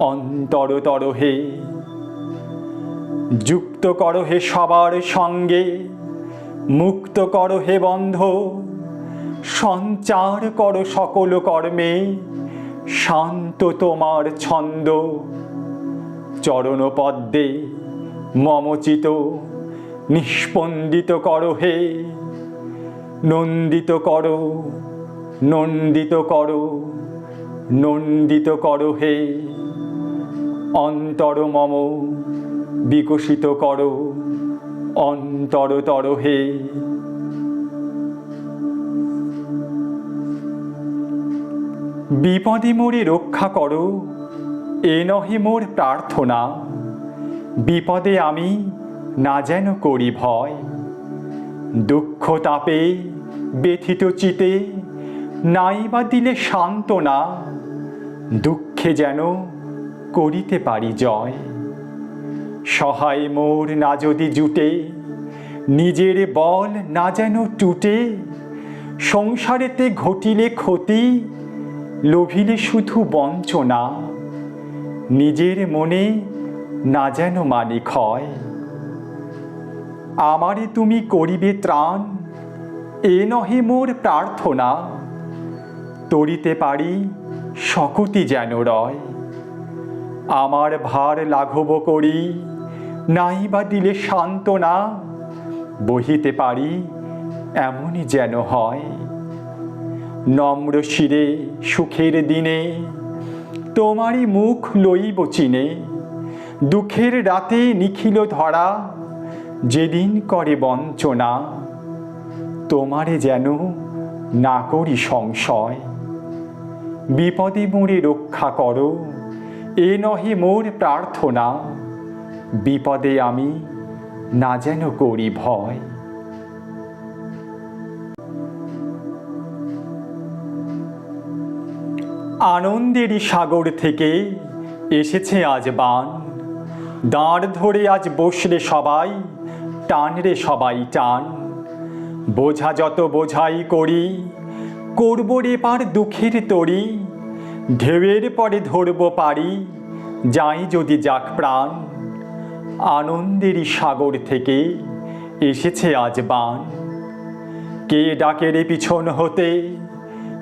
অন্তরতর হে। যুক্ত করো হে সবার সঙ্গে, মুক্ত কর হে বন্ধ, সঞ্চার করো সকল কর্মে, শান্ত তোমার ছন্দ। চরণ পদ্মে মমচিত, নিষ্পন্দিত করো হে। নন্দিত কর নন্দিত কর, নন্দিত করো হে। অন্তর মম, বিকশিত করো অন্তরতর হে। বিপদে মোরে রক্ষা করো, এ নহে মোর প্রার্থনা। বিপদে আমি না যেন করি ভয়। দুঃখ তাপে, ব্যথিত চিতে, নাই বা দিলে সান্ত্বনা। দুঃখে যেন করিতে পারি জয়। সহায় মোর না যদি জুটে, নিজের বল না যেন টুটে, সংসারেতে ঘটিলে ক্ষতি, লোভিলে শুধু বঞ্চনা, নিজের মনে না যেন মালিক হয়। আমারে তুমি করিবে ত্রাণ, এ নহে মোর প্রার্থনা, তরিতে পারি শকতি যেন রয়। আমার ভার লাঘব করি, নাই বা দিলে সান্ত্বনা, বহিতে পারি এমনই যেন হয়। নম্র শিরে সুখের দিনে তোমারই মুখ লইব চিনে, দুঃখের রাতে নিখিল ধরা যেদিন করে বঞ্চনা, তোমারে যেন না করি সংশয়। বিপদে মোরে রক্ষা করো এ নহে মোর প্রার্থনা। বিপদে আমি না যেন করি ভয়। আনন্দেরই সাগর থেকে এসেছে আজ বান। দাঁড় ধরে আজ বসলে সবাই টান রে সবাই টান। বোঝা যত বোঝাই করি, করব রে পার দুঃখের তরি। ঢেউয়ের পরে ধরব পারি যাই যদি যাক প্রাণ। আনন্দেরই সাগর থেকে এসেছে আজ বান। কে ডাকে রে পিছন হতে,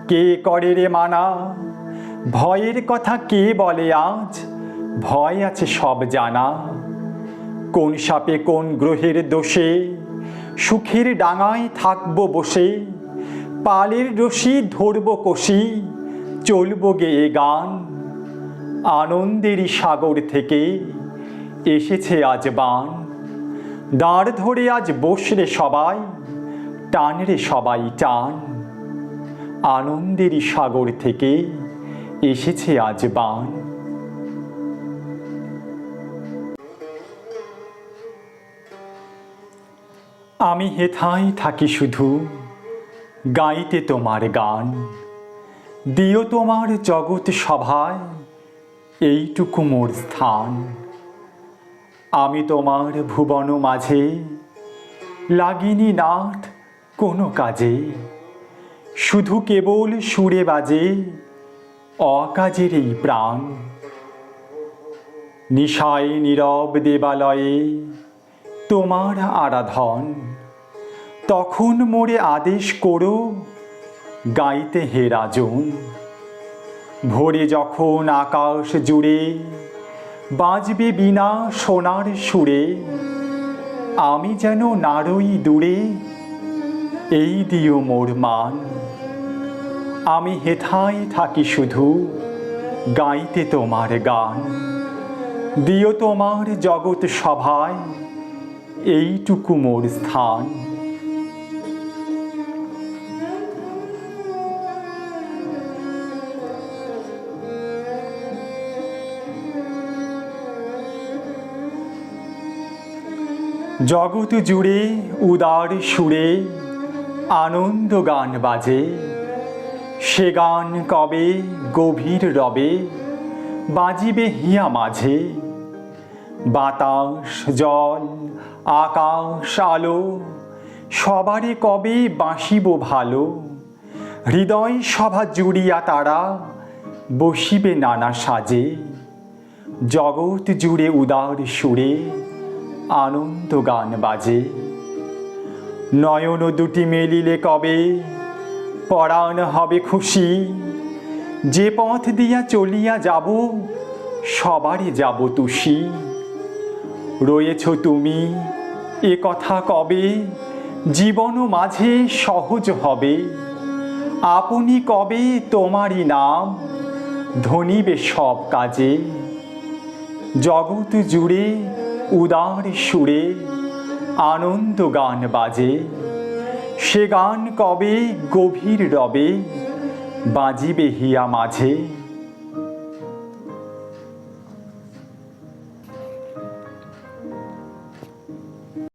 কে করে রে মানা? ভয়ের কথা কে বলে আজ? ভয় আছে সব জানা। কোন সাপে কোন গ্রহের দোষে? সুখের ডাঙায় থাকব বসে, পালের রশি ধরব কষি। চলবো গেয়ে গান। আনন্দেরই সাগর থেকে এসেছে আজ বান। দাঁড় ধরে আজ বসরে সবাই টান রে সবাই টান আনন্দেরই সাগর থেকে এসেছে আজ বান। আমি হেথায় থাকি শুধু, গাইতে তোমার গান। দিও তোমার জগৎ সভায়, এইটুকু মোর স্থান। আমি তোমার ভুবন মাঝে, লাগিনি নাথ কোনো কাজে। শুধু কেবল সুরে বাজে অকাজের এই প্রাণ। নিশায় নীরব দেবালয়ে তোমার আরাধন। তখন মোরে আদেশ করো গাইতে হে রাজন। ভোরে যখন আকাশ জুড়ে বাজবে বিনা সোনার সুরে, আমি যেন নারই দূরে, এই দিও মোর মান। আমি হেথায় থাকি শুধু গাইতে তোমার গান। দিও তোমার জগৎ সভায়, এইটুকু মোর স্থান। জগৎ জুড়ে, উদার সুরে আনন্দ গান বাজে। সে গান কবে গভীর রবে, বাজিবে হিয়া মাঝে। বাতাস, জল, আকাশ, আলো, সবারে কবে বাঁশিব ভালো? হৃদয় সভা জুড়িয়া তারা বসিবে নানা সাজে। জগৎ জুড়ে উদার সুরে আনন্দ গান বাজে। নয়ন দুটি মেলিলে কবে পরাণ হবে খুশি? যে পথ দিয়া চলিয়া যাব, সবারই যাব তুষি। রয়েছ তুমি এ কথা কবে? জীবন মাঝে সহজ হবে। আপনি কবে তোমারই নাম ধনিবে সব কাজে? জগৎ জুড়ে উদার সুরে আনন্দ গান বাজে। সে গান কবে? গভীর রবে। বাজিবে হিয়া মাঝে।